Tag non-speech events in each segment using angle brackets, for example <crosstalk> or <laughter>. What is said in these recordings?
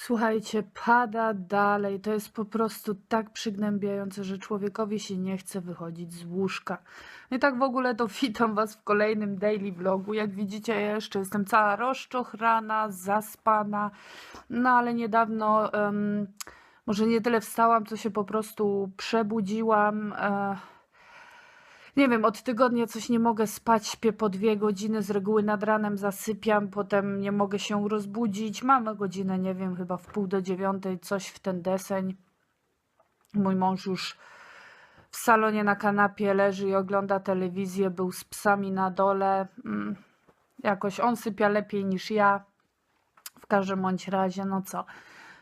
Słuchajcie, pada dalej. To jest po prostu tak przygnębiające, że człowiekowi się nie chce wychodzić z łóżka. No i tak w ogóle to witam Was w kolejnym daily vlogu. Jak widzicie, ja jeszcze jestem cała rozczochrana, zaspana. No ale niedawno, em, może nie tyle wstałam, co się po prostu przebudziłam. E, nie wiem, od tygodnia coś nie mogę spać, śpię po dwie godziny, z reguły nad ranem zasypiam, potem nie mogę się rozbudzić. Mamy godzinę, nie wiem, chyba w pół do dziewiątej, coś w ten deseń. Mój mąż już w salonie na kanapie leży i ogląda telewizję, był z psami na dole. Mm, Jakoś on sypia lepiej niż ja. W każdym bądź razie, no co.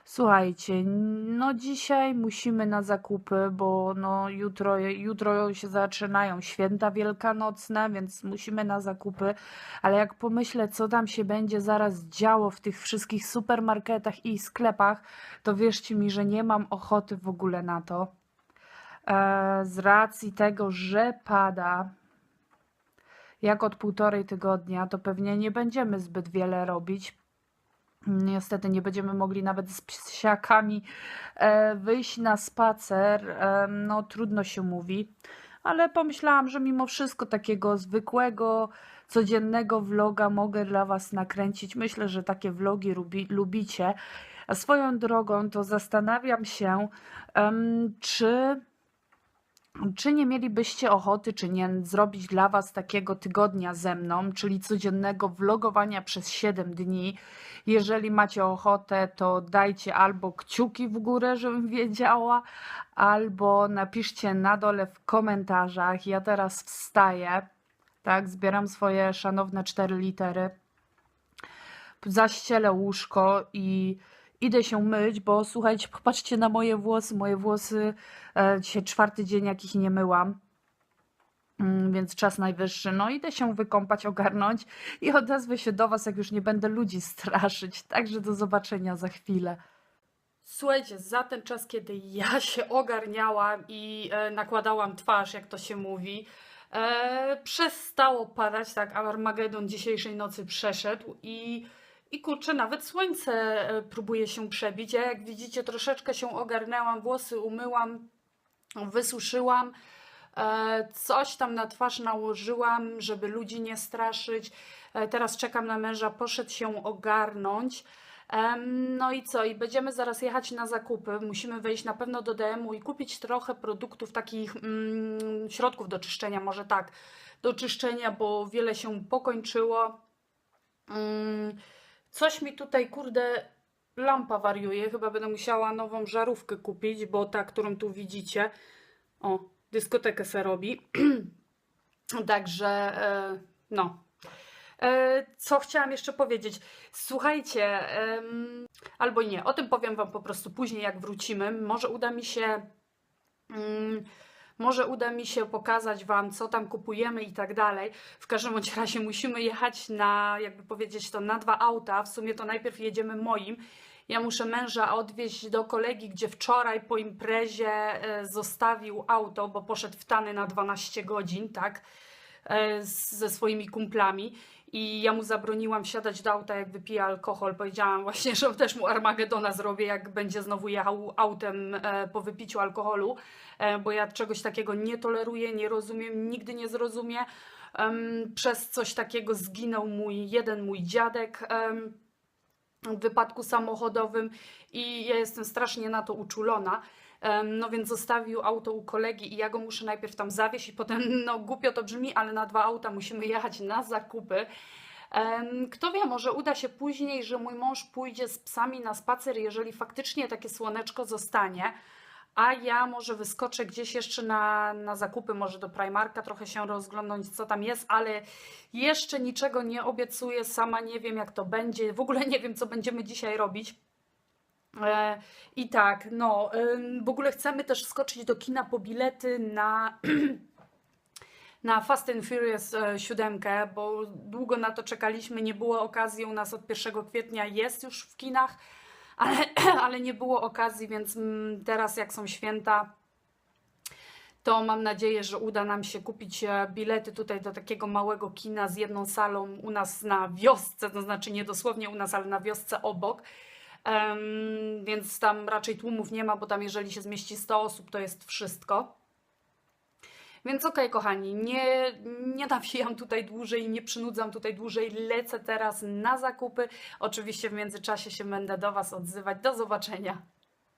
Słuchajcie, no dzisiaj musimy na zakupy, bo no jutro, jutro się zaczynają święta wielkanocne, więc musimy na zakupy. Ale jak pomyślę, co tam się będzie zaraz działo w tych wszystkich supermarketach i sklepach, to wierzcie mi, że nie mam ochoty w ogóle na to. E, z racji tego, że pada, jak od półtorej tygodnia, to pewnie nie będziemy zbyt wiele robić. Niestety nie będziemy mogli nawet z psiakami e, wyjść na spacer. E, no trudno się mówi, ale pomyślałam, że mimo wszystko takiego zwykłego, codziennego vloga mogę dla Was nakręcić. Myślę, że takie vlogi lubi, lubicie. A swoją drogą to zastanawiam się, czy czy nie mielibyście ochoty, czy nie zrobić dla Was takiego tygodnia ze mną, czyli codziennego vlogowania przez 7 dni? Jeżeli macie ochotę, to dajcie albo kciuki w górę, żebym wiedziała, albo napiszcie na dole w komentarzach. Ja teraz wstaję, tak, zbieram swoje szanowne cztery litery, zaścielę łóżko i idę się myć, bo słuchajcie, popatrzcie na moje włosy. Moje włosy e, dzisiaj czwarty dzień, jak ich nie myłam. Mm, Więc czas najwyższy. No, idę się wykąpać, ogarnąć i odezwę się do Was, jak już nie będę ludzi straszyć. Także do zobaczenia za chwilę. Słuchajcie, za ten czas, kiedy ja się ogarniałam i e, nakładałam twarz, jak to się mówi, e, przestało padać, tak, Armagedon dzisiejszej nocy przeszedł i i kurczę, nawet słońce e, próbuje się przebić. Ja jak widzicie troszeczkę się ogarnęłam, włosy umyłam, wysuszyłam. e, Coś tam na twarz nałożyłam, żeby ludzi nie straszyć. E, Teraz czekam na męża, poszedł się ogarnąć. No i co? I będziemy zaraz jechać na zakupy. Musimy wejść na pewno do DM-u i kupić trochę produktów, takich mm, środków do czyszczenia, może tak, do czyszczenia, bo wiele się pokończyło. Mm, Coś mi tutaj, kurde, lampa wariuje. Chyba będę musiała nową żarówkę kupić, bo ta, którą tu widzicie, o, dyskotekę se robi. <clears throat> Także, e, no. E, co chciałam jeszcze powiedzieć? Słuchajcie, albo nie, o tym powiem Wam po prostu później, jak wrócimy. Może uda mi się. Może uda mi się pokazać Wam, co tam kupujemy i tak dalej. W każdym bądź razie musimy jechać na, jakby powiedzieć to, na dwa auta. W sumie to najpierw jedziemy moim. Ja muszę męża odwieźć do kolegi, gdzie wczoraj po imprezie e, zostawił auto, bo poszedł w tany na 12 godzin, tak, e, ze swoimi kumplami. I ja mu zabroniłam wsiadać do auta, jak wypije alkohol. Powiedziałam właśnie, że też mu Armagedona zrobię, jak będzie znowu jechał autem e, po wypiciu alkoholu, e, bo ja czegoś takiego nie toleruję, nie rozumiem, nigdy nie zrozumiem. Em, Przez coś takiego zginął mój jeden mój dziadek. w wypadku samochodowym i ja jestem strasznie na to uczulona. No więc zostawił auto u kolegi i ja go muszę najpierw tam zawieźć i potem, no głupio to brzmi, ale na dwa auta musimy jechać na zakupy. Kto wie, może uda się później, że mój mąż pójdzie z psami na spacer, jeżeli faktycznie takie słoneczko zostanie, a ja może wyskoczę gdzieś jeszcze na, na zakupy, może do Primarka trochę się rozglądnąć, co tam jest, ale jeszcze niczego nie obiecuję, sama nie wiem jak to będzie, w ogóle nie wiem co będziemy dzisiaj robić. E, I tak, no, ym, w ogóle chcemy też skoczyć do kina po bilety na, <clears throat> na Fast and Furious e, 7, bo długo na to czekaliśmy, nie było okazji u nas od 1 kwietnia, jest już w kinach, <clears throat> ale, <clears throat> ale nie było okazji, więc mm, teraz jak są święta, to mam nadzieję, że uda nam się kupić e, bilety tutaj do takiego małego kina z jedną salą u nas na wiosce, to znaczy nie dosłownie u nas, ale na wiosce obok. Em, więc tam raczej tłumów nie ma, bo tam jeżeli się zmieści 100 osób, to jest wszystko. Więc okej, kochani, nie, nie nawijam tutaj dłużej, nie przynudzam tutaj dłużej, lecę teraz na zakupy. Oczywiście w międzyczasie się będę do Was odzywać. Do zobaczenia.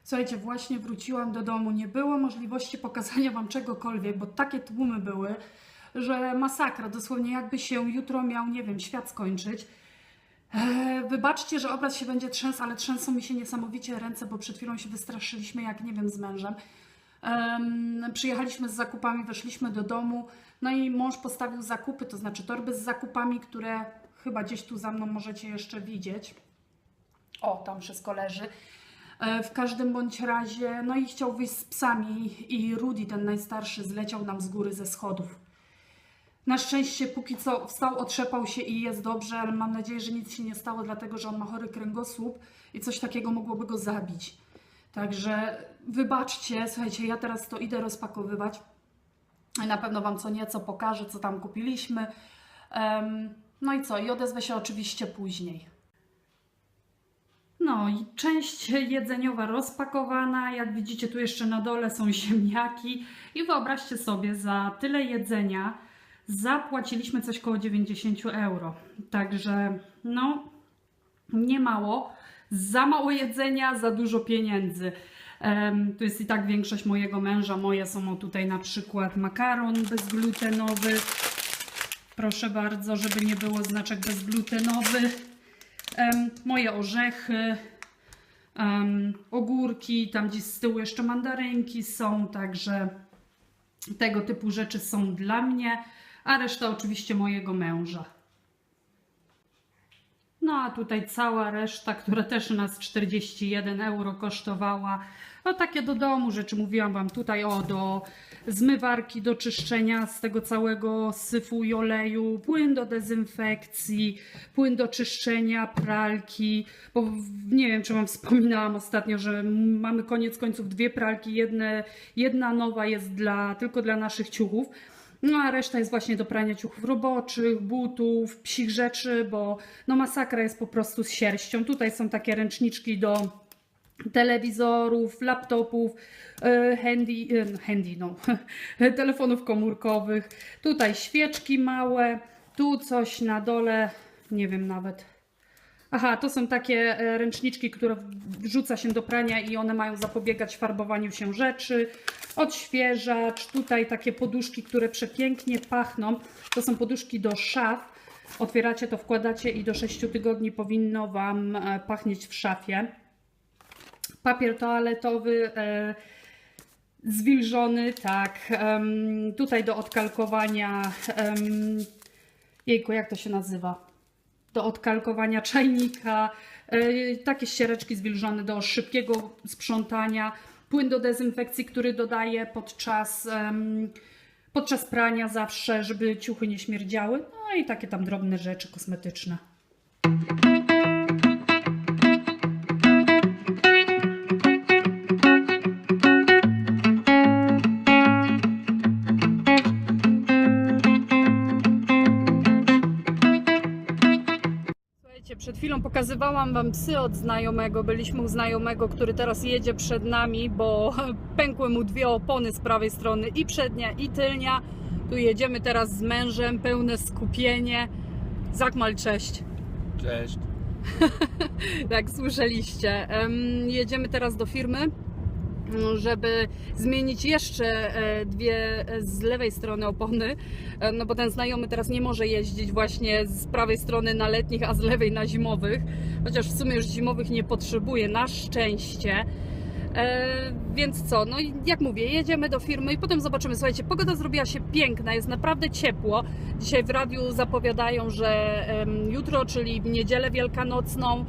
Słuchajcie, właśnie wróciłam do domu. Nie było możliwości pokazania Wam czegokolwiek, bo takie tłumy były, że masakra. Dosłownie jakby się jutro miał, nie wiem, świat skończyć. Eee, wybaczcie, że obraz się będzie trzęsł, ale trzęsą mi się niesamowicie ręce, bo przed chwilą się wystraszyliśmy, jak nie wiem, z mężem. Em, przyjechaliśmy z zakupami, weszliśmy do domu, no i mąż postawił zakupy, to znaczy torby z zakupami, które chyba gdzieś tu za mną możecie jeszcze widzieć. O, tam wszystko leży. E, W każdym bądź razie, no i chciał wyjść z psami i Rudy, ten najstarszy, zleciał nam z góry ze schodów. Na szczęście póki co wstał, otrzepał się i jest dobrze, ale mam nadzieję, że nic się nie stało, dlatego że on ma chory kręgosłup i coś takiego mogłoby go zabić. Także wybaczcie, słuchajcie, ja teraz to idę rozpakowywać. Na pewno Wam co nieco pokażę, co tam kupiliśmy. Em, no i co, i odezwę się oczywiście później. No i część jedzeniowa rozpakowana. Jak widzicie, tu jeszcze na dole są <laughs> ziemniaki. I wyobraźcie sobie, za tyle jedzenia zapłaciliśmy coś koło 90 euro. Także, no, nie mało. Za mało jedzenia, za dużo pieniędzy. Em, tu jest i tak większość mojego męża. Moje są tutaj na przykład makaron bezglutenowy. Proszę bardzo, żeby nie było znaczek bezglutenowy. Em, moje orzechy, em, ogórki, tam gdzieś z tyłu jeszcze mandarynki są, także tego typu rzeczy są dla mnie, a reszta oczywiście mojego męża. No a tutaj cała reszta, która też nas 41 euro kosztowała. No takie do domu rzeczy, mówiłam Wam tutaj o do zmywarki do czyszczenia z tego całego syfu i oleju, płyn do dezynfekcji, płyn do czyszczenia, pralki, bo nie wiem czy Wam wspominałam ostatnio, że mamy koniec końców dwie pralki, jedne, jedna nowa jest dla, tylko dla naszych ciuchów. No a reszta jest właśnie do prania ciuchów roboczych, butów, psich rzeczy, bo no masakra jest po prostu z sierścią. Tutaj są takie ręczniczki do telewizorów, laptopów, e, handy, e, handy no, <laughs> telefonów komórkowych. Tutaj świeczki małe, tu coś na dole, nie wiem nawet. Aha, to są takie e, ręczniczki, które wrzuca się do prania i one mają zapobiegać farbowaniu się rzeczy. Odświeżacz, tutaj takie poduszki, które przepięknie pachną. To są poduszki do szaf. Otwieracie to, wkładacie i do 6 tygodni powinno Wam e, pachnieć w szafie. Papier toaletowy e, zwilżony, tak. tutaj do odkalkowania. em, jejku, jak to się nazywa? Do odkalkowania czajnika. e, takie ściereczki zwilżone do szybkiego sprzątania. Płyn do dezynfekcji, który dodaję podczas, podczas prania zawsze, żeby ciuchy nie śmierdziały. No i takie tam drobne rzeczy kosmetyczne. Chwilą pokazywałam Wam psy od znajomego. Byliśmy u znajomego, który teraz jedzie przed nami, bo <laughs> pękły mu dwie opony z prawej strony i przednia i tylnia. Tu jedziemy teraz z mężem, pełne skupienie. Zakmal, cześć. Cześć. Jak <laughs> słyszeliście. Em, Jedziemy teraz do firmy, żeby zmienić jeszcze e, dwie e, z lewej strony opony, e, no bo ten znajomy teraz nie może jeździć właśnie z prawej strony na letnich, a z lewej na zimowych, chociaż w sumie już zimowych nie potrzebuje, na szczęście. E, więc co, no jak mówię, jedziemy do firmy i potem zobaczymy. Słuchajcie, pogoda zrobiła się piękna, jest naprawdę ciepło. Dzisiaj w radiu zapowiadają, że jutro, czyli w niedzielę wielkanocną,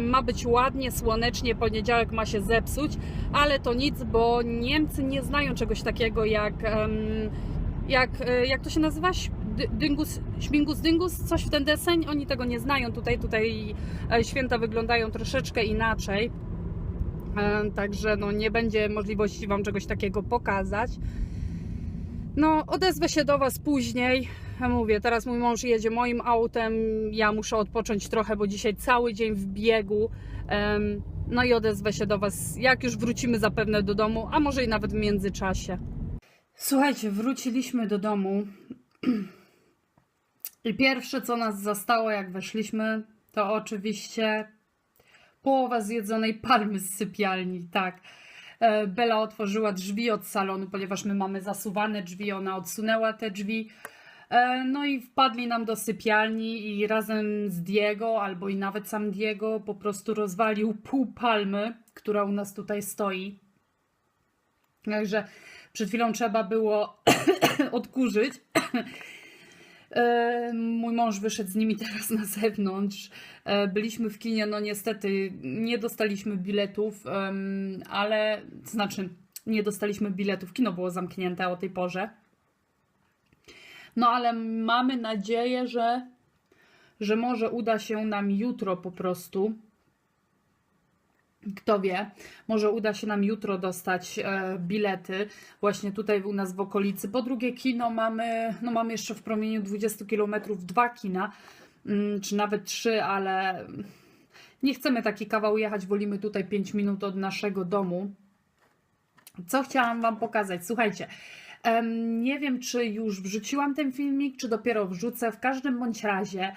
ma być ładnie, słonecznie, poniedziałek ma się zepsuć, ale to nic, bo Niemcy nie znają czegoś takiego jak, jak, e, jak to się nazywa? Dyngus, śmigus dyngus, coś w ten deseń, oni tego nie znają tutaj, tutaj e, święta wyglądają troszeczkę inaczej. E, Także no, nie będzie możliwości Wam czegoś takiego pokazać. No, odezwę się do Was później. mówię, teraz mój mąż jedzie moim autem, ja muszę odpocząć trochę, bo dzisiaj cały dzień w biegu. No i odezwę się do Was, jak już wrócimy zapewne do domu, a może i nawet w międzyczasie. Słuchajcie, wróciliśmy do domu. <clears throat> I pierwsze, co nas zastało, jak weszliśmy, to oczywiście połowa zjedzonej palmy z sypialni. Tak. E, Bela otworzyła drzwi od salonu, ponieważ my mamy zasuwane drzwi, ona odsunęła te drzwi. E, No i wpadli nam do sypialni i razem z Diego, albo i nawet sam Diego, po prostu rozwalił pół palmy, która u nas tutaj stoi. Także przed chwilą trzeba było <coughs> odkurzyć. E, Mój mąż wyszedł z nimi <laughs> teraz na zewnątrz. E, Byliśmy w kinie, no niestety nie dostaliśmy biletów, ale to znaczy nie dostaliśmy biletów. Kino było zamknięte o tej porze. No ale mamy nadzieję, że, że może uda się nam jutro po prostu. Kto wie, może uda się nam jutro dostać e, bilety właśnie tutaj u nas w okolicy. Po drugie kino mamy, no mamy jeszcze w promieniu 20 km dwa kina, mm, czy nawet trzy, ale nie chcemy taki kawał jechać, wolimy tutaj 5 minut od naszego domu. Co chciałam Wam pokazać? Słuchajcie, nie wiem, czy już wrzuciłam ten filmik, czy dopiero wrzucę. W każdym bądź razie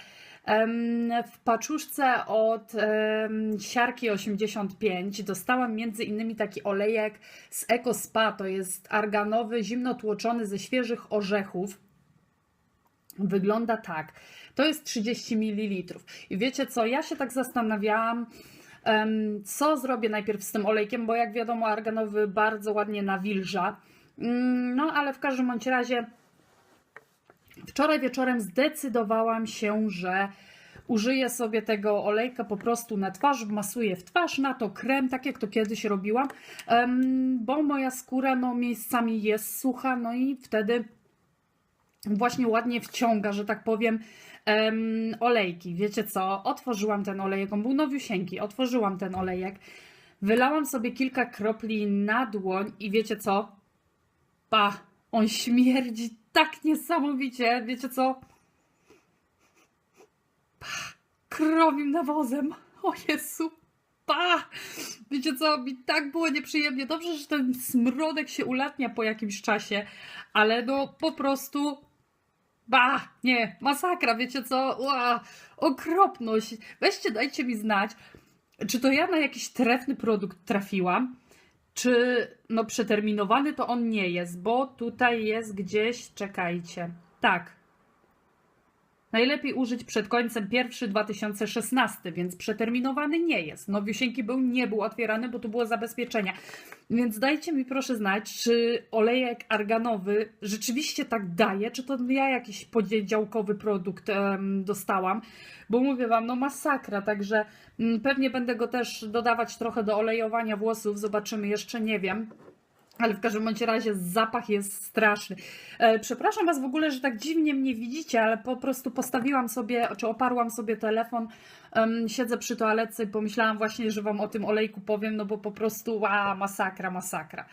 w paczuszce od Siarki 85 dostałam między innymi taki olejek z Eco Spa. To jest arganowy, zimno tłoczony ze świeżych orzechów. Wygląda tak. To jest 30 ml. I wiecie co? Ja się tak zastanawiałam, co zrobię najpierw z tym olejkiem, bo jak wiadomo, arganowy bardzo ładnie nawilża. Mm, No, ale w każdym bądź razie wczoraj wieczorem zdecydowałam się, że użyję sobie tego olejka po prostu na twarz, wmasuję w twarz, na to krem, tak jak to kiedyś robiłam, bo moja skóra no, miejscami jest sucha, no i wtedy właśnie ładnie wciąga, że tak powiem, em, olejki. Wiecie co? Otworzyłam ten olejek, on był nowiusieńki, otworzyłam ten olejek, wylałam sobie kilka kropli na dłoń i wiecie co? Pa, on śmierdzi tak niesamowicie, wiecie co? Krowim nawozem. O Jezu, pa! Wiecie co, mi tak było nieprzyjemnie. Dobrze, że ten smrodek się ulatnia po jakimś czasie, ale no po prostu Ba, nie, masakra, wiecie co? Ła, okropność. Weźcie, dajcie mi znać, czy to ja na jakiś trefny produkt trafiłam, czy no przeterminowany to on nie jest, bo tutaj jest gdzieś, czekajcie. Tak. Najlepiej użyć przed końcem pierwszy 2016, więc przeterminowany nie jest. Nowiusieńki był, nie był otwierany, bo tu było zabezpieczenia. Więc dajcie mi proszę znać, czy olejek arganowy rzeczywiście tak daje, czy to ja jakiś podziałkowy produkt dostałam, bo mówię wam, no masakra, także mm, pewnie będę go też dodawać trochę do olejowania włosów, zobaczymy, jeszcze nie wiem. Ale w każdym bądź razie zapach jest straszny. E, przepraszam Was w ogóle, że tak dziwnie mnie widzicie, ale po prostu postawiłam sobie, czy oparłam sobie telefon, siedzę przy toaletce i pomyślałam właśnie, że Wam o tym olejku powiem, no bo po prostu ła, masakra, masakra.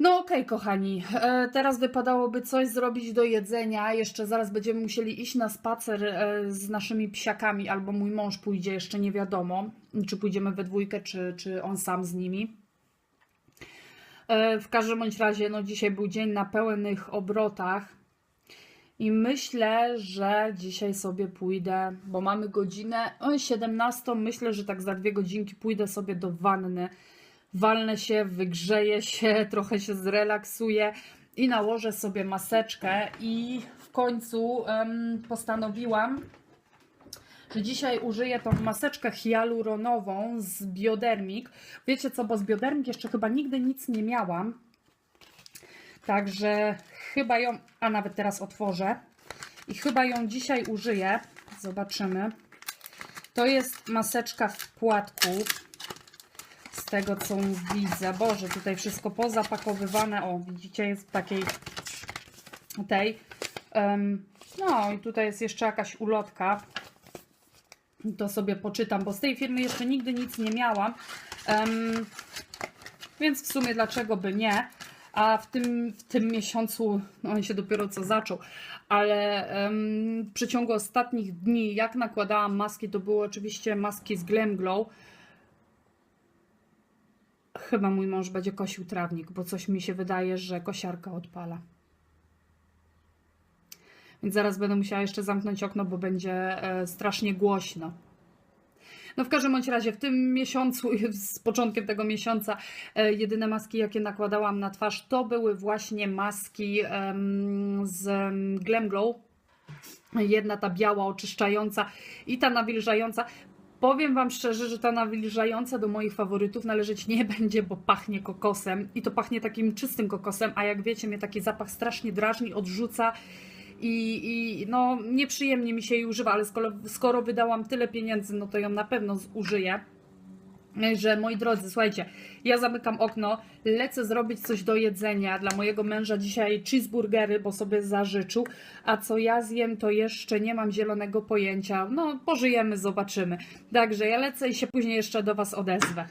No okej, kochani, e, teraz wypadałoby coś zrobić do jedzenia. Jeszcze zaraz będziemy musieli iść na spacer e, z naszymi psiakami, albo mój mąż pójdzie, jeszcze nie wiadomo, czy pójdziemy we dwójkę, czy, czy on sam z nimi. E, W każdym bądź razie, no dzisiaj był dzień na pełnych obrotach i myślę, że dzisiaj sobie pójdę, bo mamy godzinę o, 17. Myślę, że tak za dwie godzinki pójdę sobie do wanny. Walnę się, wygrzeję się, <laughs> trochę się zrelaksuję i nałożę sobie maseczkę. I w końcu em, postanowiłam, dzisiaj użyję tą maseczkę hialuronową z Biodermik. Wiecie co, bo z Biodermik jeszcze chyba nigdy nic nie miałam. Także chyba ją, a nawet teraz otworzę. I chyba ją dzisiaj użyję. Zobaczymy. To jest maseczka w płatku. Z tego co widzę. Boże, tutaj wszystko pozapakowywane. O, widzicie, jest w takiej tej. Em, no i tutaj jest jeszcze jakaś ulotka to sobie poczytam, bo z tej firmy jeszcze nigdy nic nie miałam. Em, więc w sumie dlaczego by nie? a w tym, w tym miesiącu, no on się dopiero co zaczął, ale em, w przeciągu ostatnich dni, jak nakładałam maski, to były oczywiście maski z Glam Glow. Chyba mój mąż będzie kosił trawnik, bo coś mi się wydaje, że kosiarka odpala. Więc zaraz będę musiała jeszcze zamknąć okno, bo będzie e, strasznie głośno. No w każdym bądź razie w tym miesiącu, <laughs> z początkiem tego miesiąca, e, jedyne maski, jakie nakładałam na twarz, to były właśnie maski z Glam Glow. Jedna ta biała, oczyszczająca i ta nawilżająca. Powiem Wam szczerze, że ta nawilżająca do moich faworytów należeć nie <laughs> będzie, bo pachnie kokosem i to pachnie takim czystym kokosem, a jak wiecie, mnie taki zapach strasznie drażni, odrzuca i, i no nieprzyjemnie mi się jej używa, ale skoro, skoro wydałam tyle pieniędzy, no to ją na pewno zużyję. Że moi drodzy, słuchajcie, ja zamykam okno, lecę zrobić coś do jedzenia. Dla mojego męża dzisiaj cheeseburgery, bo sobie zażyczył, a co ja zjem, to jeszcze nie mam zielonego pojęcia. No, pożyjemy, zobaczymy. Także ja lecę i się później jeszcze do Was odezwę.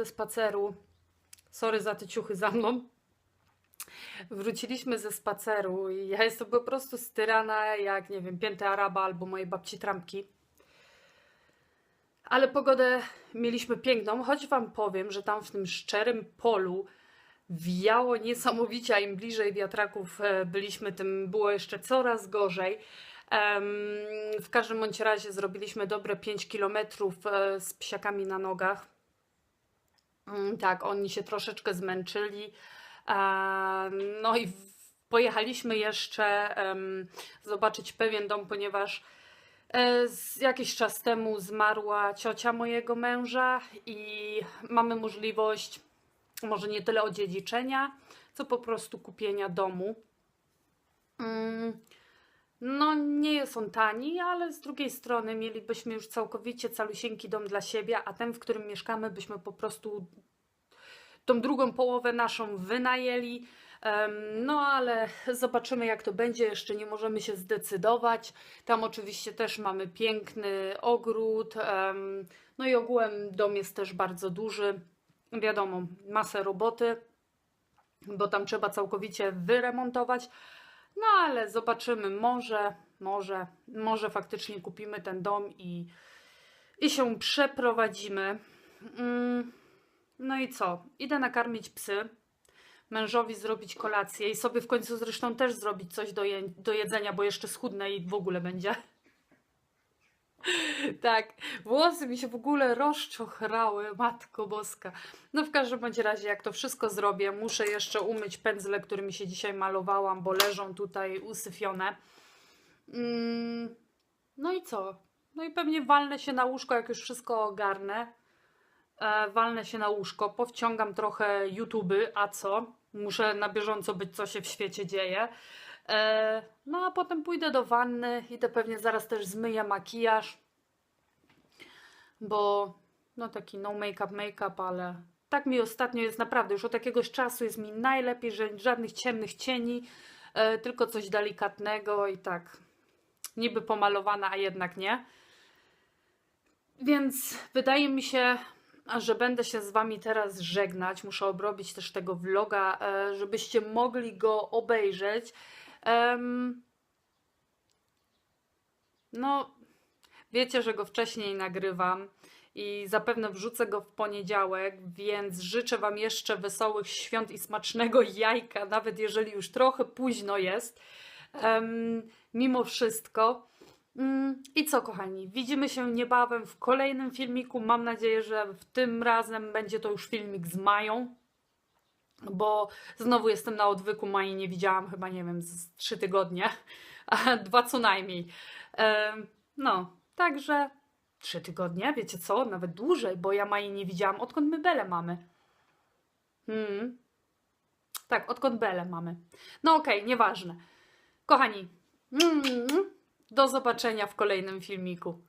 Ze spaceru. Sorry za te ciuchy za mną. Wróciliśmy ze spaceru i ja jestem po prostu styrana jak, nie wiem, pięty Araba albo mojej babci trampki. Ale pogodę mieliśmy piękną, choć Wam powiem, że tam w tym szczerym polu wiało niesamowicie, a im bliżej wiatraków e, byliśmy, tym było jeszcze coraz gorzej. W każdym bądź razie zrobiliśmy dobre 5 kilometrów e, z psiakami na nogach. Mm, Tak, oni się troszeczkę zmęczyli. No i pojechaliśmy jeszcze zobaczyć pewien dom, ponieważ e, jakiś czas temu zmarła ciocia mojego męża i mamy możliwość może nie tyle odziedziczenia, co po prostu kupienia domu. Mm, No, nie jest on tani, ale z drugiej strony mielibyśmy już całkowicie calusieńki dom dla siebie, a ten, w którym mieszkamy, byśmy po prostu tą drugą połowę naszą wynajęli. No, ale zobaczymy, jak to będzie. Jeszcze nie możemy się zdecydować. Tam oczywiście też mamy piękny ogród. No i ogółem dom jest też bardzo duży. Wiadomo, masę roboty, bo tam trzeba całkowicie wyremontować. No ale zobaczymy, może, może, może faktycznie kupimy ten dom i, i się przeprowadzimy. Mm, No i co? Idę nakarmić psy, mężowi zrobić kolację i sobie w końcu zresztą też zrobić coś do, je, do jedzenia, bo jeszcze schudnę i w ogóle będzie. <laughs> Tak, włosy mi się w ogóle rozczochrały, matko boska. No w każdym bądź razie, jak to wszystko zrobię, muszę jeszcze umyć pędzle, którymi się dzisiaj malowałam, bo leżą tutaj usyfione. Mm, no i co? No i pewnie walnę się na łóżko, jak już wszystko ogarnę. E, walnę się na łóżko, powciągam trochę YouTube, a co? Muszę na bieżąco być, co się w świecie dzieje. E, no a potem pójdę do wanny, idę pewnie zaraz też zmyję makijaż, bo no taki no make-up, make-up, ale tak mi ostatnio jest naprawdę, już od jakiegoś czasu jest mi najlepiej, że żadnych ciemnych cieni, e, tylko coś delikatnego i tak niby pomalowana, a jednak nie. Więc wydaje mi się, że będę się z Wami teraz żegnać. Muszę obrobić też tego vloga, e, żebyście mogli go obejrzeć. No, wiecie, że go wcześniej nagrywam i zapewne wrzucę go w poniedziałek, więc życzę Wam jeszcze wesołych świąt i smacznego jajka, nawet jeżeli już trochę późno jest. Mimo wszystko. Mm, I co, kochani, widzimy się niebawem w kolejnym filmiku. Mam nadzieję, że w tym razem będzie to już filmik z Mają, bo znowu jestem na odwyku. Mai nie widziałam chyba, nie wiem, z trzy tygodnie, <laughs> dwa co najmniej. No, także trzy tygodnie, wiecie co, nawet dłużej, bo ja Mai nie widziałam, odkąd my Belę mamy. Hmm. Tak, odkąd Belę mamy. No okej, nieważne. Kochani, mm, do zobaczenia w kolejnym filmiku.